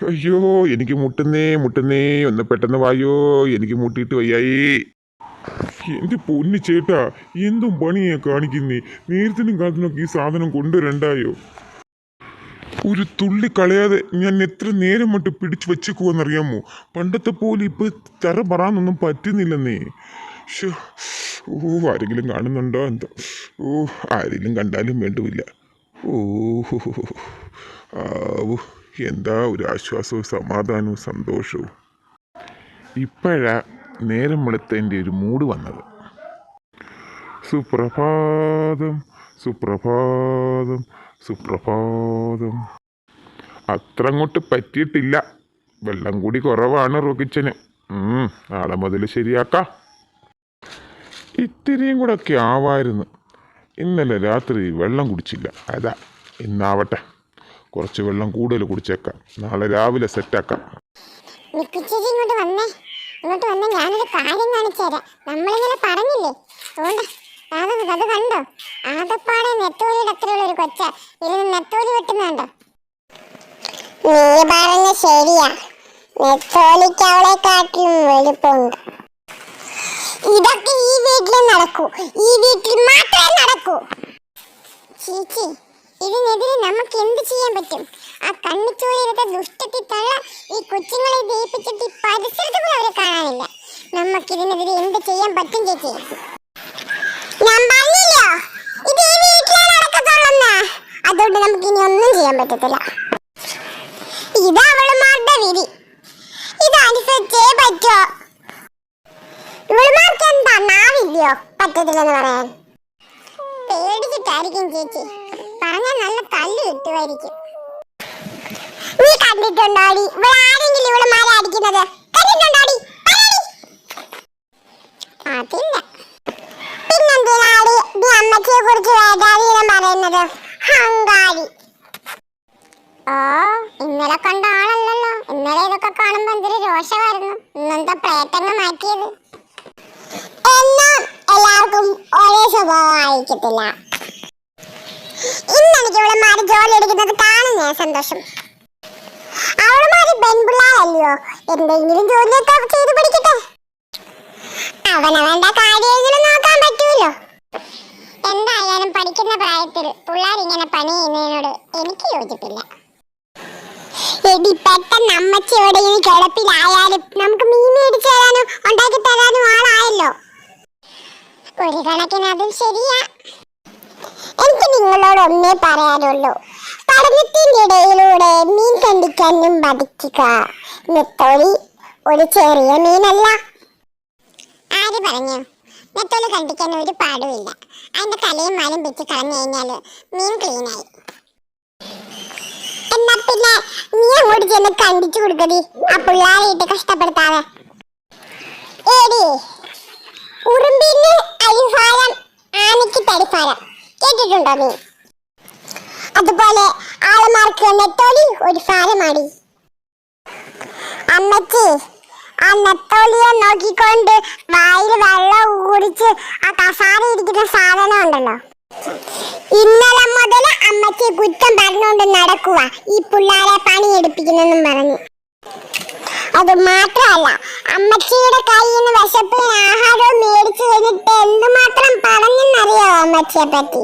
അയ്യോ എനിക്ക് മുട്ടുന്നേ മുട്ടുന്നേ ഒന്ന് പെട്ടെന്ന് വായോ എനിക്ക് മുട്ടിയിട്ട് വയ്യായി എന്റെ പൊന്നു ചേട്ടാ എന്തും പണിയാ കാണിക്കുന്നേ നേരത്തിനും കാലത്തിനൊക്കെ ഈ സാധനം കൊണ്ടുവരണ്ടായോ ഒരു തുള്ളി കളയാതെ ഞാൻ എത്ര നേരം മട്ട് പിടിച്ചു വെച്ചേക്കുവെന്നറിയാമോ പണ്ടത്തെ പോലെ ഇപ്പൊ തറ പറയാനൊന്നും പറ്റുന്നില്ലെന്നേ. ഓ ആരെങ്കിലും കാണുന്നുണ്ടോ എന്തോ ഓ ആരെങ്കിലും കണ്ടാലും വേണ്ടുമില്ല ഓ. ആവൂ എന്താ ഒരു ആശ്വാസവും സമാധാനവും സന്തോഷവും. ഇപ്പോഴാ നേരം വെളുത്തതിന്റെ ഒരു മൂഡ് വന്നത്. സുപ്രഭാതം സുപ്രഭാതം സുപ്രഭാതം. അത്ര അങ്ങോട്ട് പറ്റിയിട്ടില്ല. വെള്ളം കൂടി കുറവാണ് റോക്കിച്ചന് നാളെ മുതൽ ശരിയാക്കാം. ഇത്തിരിയും കൂടെ ഒക്കെ ആവായിരുന്നു. ഇന്നലെ രാത്രി വെള്ളം കുടിച്ചില്ല. അതാ ഇന്നാവട്ടെ. കുറച്ച് വെള്ളം കൂടുതൽ കുടിച്ചേക്കാം. നാളെ രാവിലെ സെറ്റാക്കാം വലുപ്പമുണ്ട്. ഇതൊക്കെ ഈ വീട്ടിൽ നടക്കൂ. ഈ വീട്ടിൽ മാത്രമേ നടക്കൂ. ചേച്ചി ഇതിനെതിരെ നമുക്ക് എന്ത് ചെയ്യാൻ പറ്റും? ആ കണ്ണിച്ചോളിയുടെ ദുഷ്ടത്തിൽ തള്ള ഈ കൊച്ചുങ്ങളെ ദയിപ്പിച്ചിട്ട് ഈ പരിസരത്ത് കൂടെ അവരെ കാണാനില്ല. നമുക്ക് ഇതിനെതിരെ എന്ത് ചെയ്യാൻ പറ്റും ചേച്ചി? ഞാൻ പറഞ്ഞില്ലോ? ഇത് ഈ വീട്ടിലേ നടക്കത്തുള്ളെന്ന് അതുകൊണ്ട് നമുക്ക് ഇനി ഒന്നും ചെയ്യാൻ പറ്റത്തില്ല. ഇത് അവളുമാരുടെ വിധി. ഇത് അനുസരിച്ചേ പറ്റോ. ഇവളുമാർക്ക് എന്താ നാവില്ലയോ? പറ്റത്തില്ലെന്ന് പറയാൻ. പേടിച്ചിട്ടായിരിക്കും ചേച്ചി. പറഞ്ഞാൽ നല്ല തല്ല് കിട്ടുമായിരിക്കും. നീ കണ്ടിട്ടുണ്ടോടി? ഇവിടെ ആരെങ്കിലും ഇവിടെ മാല അടിക്കുന്നത്? കണ്ടിട്ടുണ്ടോടി. അതില്ല. പിന്നെന്തിനാടി നീ അമ്മച്ചിയെ കുറിച്ച് വേദാതീനം പറയുന്നത്? ഹങ്കാരി. ഓ ഇന്നലെ കണ്ട ആളല്ലല്ലോ. ഇന്നലെ ഇതൊക്കെ കാണുമ്പോ എന്തൊരു രോഷമായിരുന്നു. ഇന്നെന്താ പ്രേതങ്ങ മാറ്റിയത്? എന്നും എല്ലാവർക്കും ഒരേ സ്വഭാവമായിരിക്കത്തില്ല. ഇന്ന് എനിക്ക് ഇവളമാര് ജോലി എടുക്കുന്നത് കാണുന്നേ സന്തോഷം. അവളുമാര് പെൺപിള്ളാരല്ലയോ? എന്തെങ്കിലും ജോലിയൊക്കെ ചെയ്ത് പഠിക്കട്ടെ. അവനവന്റെ കാര്യമെങ്കിലും നോക്കാൻ പറ്റൂലോ എന്തായാലും പഠിക്കുന്ന പ്രായത്തിൽ പിള്ളേർ ഇങ്ങനെ പണി ചെയ്യുന്നതിനോട് എനിക്ക് യോജിപ്പില്ല. എടി പെട്ടെന്ന് അമ്മച്ചി എവിടെയും കിടപ്പിലായാലും നമുക്ക് മീൻ മേടിച്ചു തരാനും ഉണ്ടാക്കി തരാനും ആളായല്ലോ. ഒരു കണക്കിന് അതും ശരിയാ. ഒന്നേ പറയാനുള്ളൂ. പഠനത്തിന്റെ ഇടയിലൂടെ മീൻ കണ്ടിക്കാനും പഠിക്കുക നെത്തോലി ഒരു ചെറിയ മീനല്ല. ആര് പറഞ്ഞു? നെത്തോലി കണ്ടിക്കാൻ ഒരു പാടുമില്ല. അതിന്റെ തലയും മാലും വെച്ച് കളഞ്ഞു കഴിഞ്ഞാൽ മീൻ ക്ലീനായി എന്നാ പിന്നെ നീ അങ്ങോട്ട് ചെന്ന് കണ്ടിച്ചു കൊടുക്കടി. ആ പിള്ളേരായിട്ട് കഷ്ടപ്പെടുത്താതെ. ഏടി ഉറുമ്പിന് അരിഫാരം ആനയ്ക്ക് തരിഫാരം കേട്ടിട്ടുണ്ടോ നീ? അതുപോലെ ആളുമാർക്ക് നെത്തോലി ഒരു ഫാരമാടി അമ്മച്ചി ആ നെത്തോലിയെ നോക്കിക്കൊണ്ട് വായിൽ വെള്ളം കുടിച്ച് ആ കസാര ഇരിക്കുന്ന സാധനം ഉണ്ടല്ലോ. ഇന്നലെ മുതൽ അമ്മച്ചി കുറ്റം പറഞ്ഞുകൊണ്ട് നടക്കുക ഈ പിള്ളേരെ പണിയെടുപ്പിക്കുന്നെന്നും പറഞ്ഞു. അത് മാത്രമല്ല അമ്മച്ചിയുടെ കയ്യിൽ നിന്ന് വിശപ്പിന് ആഹാരവും മേടിച്ചു കഴിഞ്ഞിട്ട് എന്തുമാത്രം പറഞ്ഞെന്നറിയോ അമ്മച്ചിയെ പറ്റി